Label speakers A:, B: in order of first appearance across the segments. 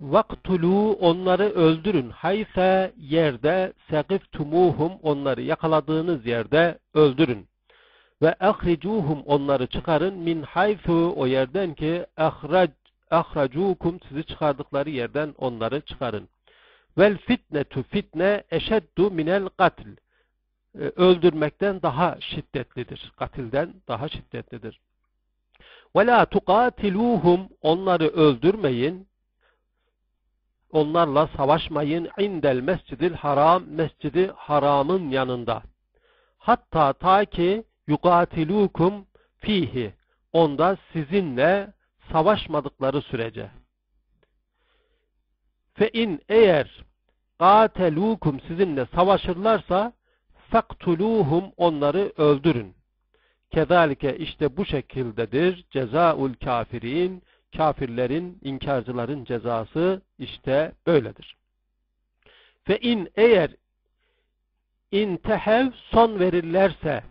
A: Vaktulu onları öldürün. Hayse yerde segiftumuhum onları yakaladığınız yerde öldürün. Ve ahricuhum onları çıkarın min haythu o yerden ki ahrac ahracukum sizi çıkardıkları yerden onları çıkarın. Vel fitnetu fitne eşeddu minel katil. Ee, öldürmekten daha şiddetlidir. Katilden daha şiddetlidir. Ve la onları öldürmeyin. Onlarla savaşmayın indel mescidil haram mescidi haramın yanında. Hatta ta ki yukatilukum fihi onda sizinle savaşmadıkları sürece. Fe in eğer katelukum sizinle savaşırlarsa faktuluhum onları öldürün. Kezalike işte bu şekildedir cezaul kafirin kafirlerin, inkarcıların cezası işte böyledir. Fe in eğer intehev son verirlerse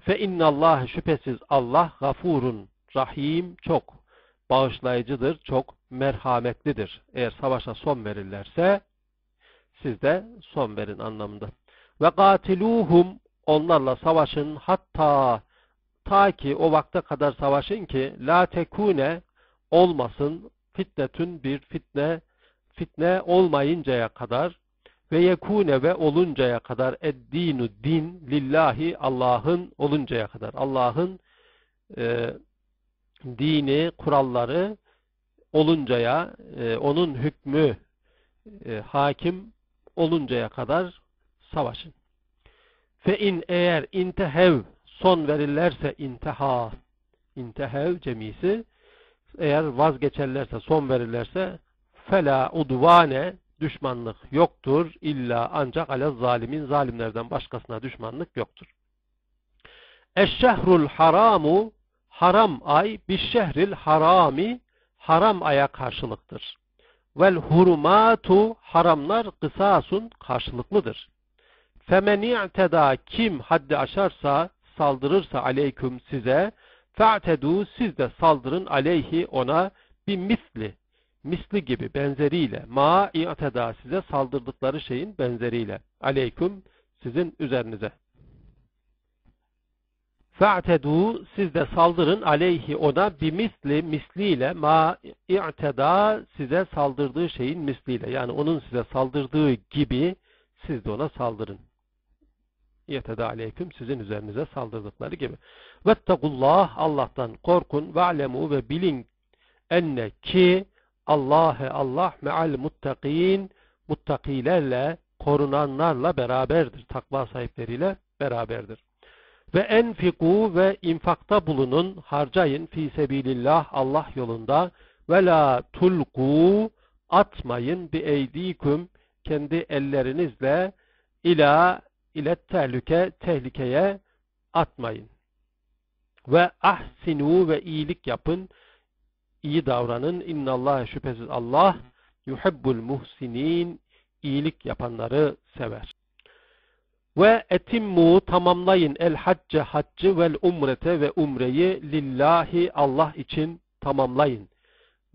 A: fe innallah şüphesiz Allah gafurun rahim çok bağışlayıcıdır, çok merhametlidir. Eğer savaşa son verirlerse siz de son verin anlamında. Ve katiluhum onlarla savaşın hatta ta ki o vakte kadar savaşın ki la tekune olmasın fitnetün bir fitne fitne olmayıncaya kadar ve yekune ve oluncaya kadar eddinu din lillahi Allah'ın oluncaya kadar Allah'ın e, dini kuralları oluncaya e, onun hükmü e, hakim oluncaya kadar savaşın. Fe in eğer intehev son verirlerse intiha intehev cemisi eğer vazgeçerlerse, son verirlerse fela udvane düşmanlık yoktur. illa ancak ale zalimin zalimlerden başkasına düşmanlık yoktur. Eşşehrul haramu haram ay bişşehril harami haram aya karşılıktır. Vel hurumatu haramlar kısasun karşılıklıdır. Femen i'teda kim haddi aşarsa saldırırsa aleyküm size Fe'tedu siz de saldırın aleyhi ona bir misli, misli gibi benzeriyle, ma i'teda size saldırdıkları şeyin benzeriyle, aleyküm sizin üzerinize. Fe'tedu siz de saldırın aleyhi ona bir misli, misliyle, ma i'teda size saldırdığı şeyin misliyle, yani onun size saldırdığı gibi siz de ona saldırın. İ'teda aleyküm sizin üzerinize saldırdıkları gibi. Vettekullah Allah'tan korkun ve alemu ve bilin enne ki Allah'e Allah meal muttakin muttakilerle korunanlarla beraberdir. Takva sahipleriyle beraberdir. Ve enfiku ve infakta bulunun, harcayın fi sebilillah Allah yolunda ve la tulku atmayın bi eydiküm kendi ellerinizle ila ile tehlike tehlikeye atmayın. Ve ahsinu ve iyilik yapın. iyi davranın. İnnallâhe şüphesiz Allah yuhibbul muhsinin iyilik yapanları sever. Ve etimmu tamamlayın el hacce haccı vel umrete ve umreyi lillahi Allah için tamamlayın.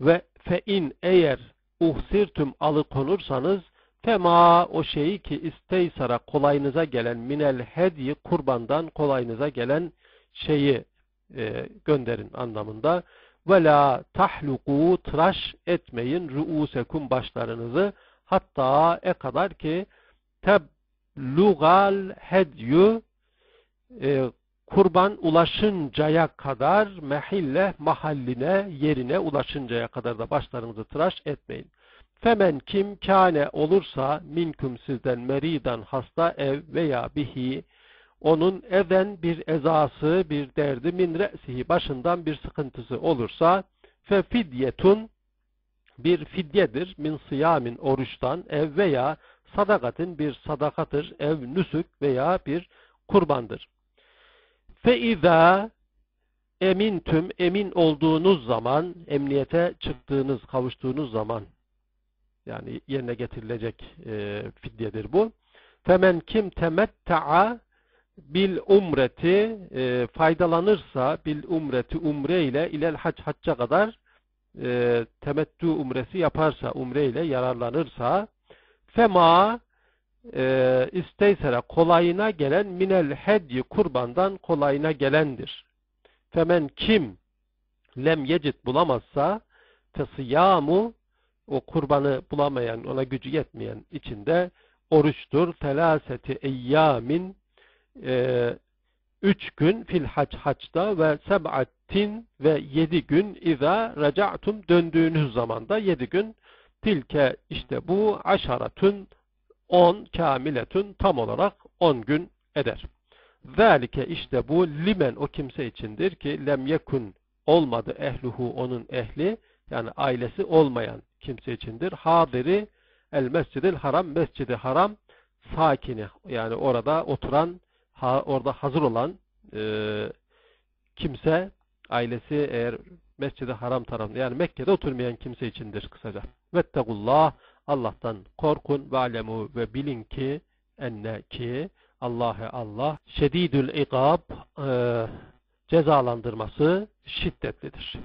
A: Ve fe in eğer uhsirtüm alıkonursanız Fema o şeyi ki isteysara kolayınıza gelen minel hediyi kurbandan kolayınıza gelen şeyi e, gönderin anlamında. Ve la tahluku tıraş etmeyin ruusekum başlarınızı hatta e kadar ki teblugal hedyu e, kurban ulaşıncaya kadar mehille mahalline yerine ulaşıncaya kadar da başlarınızı tıraş etmeyin. Femen kim kâne olursa minküm sizden meridan hasta ev veya bihi onun even bir ezası, bir derdi min re'sihi başından bir sıkıntısı olursa fe fidyetun bir fidyedir min siyamin oruçtan ev veya sadakatin bir sadakadır ev nüsük veya bir kurbandır. Fe izâ emintüm emin olduğunuz zaman emniyete çıktığınız kavuştuğunuz zaman yani yerine getirilecek e, fidyedir bu. Femen kim temetta'a bil umreti e, faydalanırsa bil umreti umre ile ilel hac hacca kadar e, temettü umresi yaparsa, umre ile yararlanırsa fema e, isteysere kolayına gelen minel hedyi kurbandan kolayına gelendir. Femen kim lem yecit bulamazsa fesıyamu o kurbanı bulamayan, ona gücü yetmeyen içinde oruçtur. Felaseti eyyamin e, üç gün fil hac haçta ve seb'attin ve yedi gün iza raca'tum döndüğünüz zamanda yedi gün tilke işte bu aşaratun on kamiletun tam olarak on gün eder. Zalike işte bu limen o kimse içindir ki lem yekun olmadı ehluhu onun ehli yani ailesi olmayan kimse içindir. Hadiri el mescidil haram mescidi haram sakini yani orada oturan ha, orada hazır olan e, kimse ailesi eğer mescidi haram tarafında yani Mekke'de oturmayan kimse içindir kısaca. Vettegullah Allah'tan korkun ve alemu ve bilin ki enne ki Allah'ı Allah şedidül ikab e, cezalandırması şiddetlidir.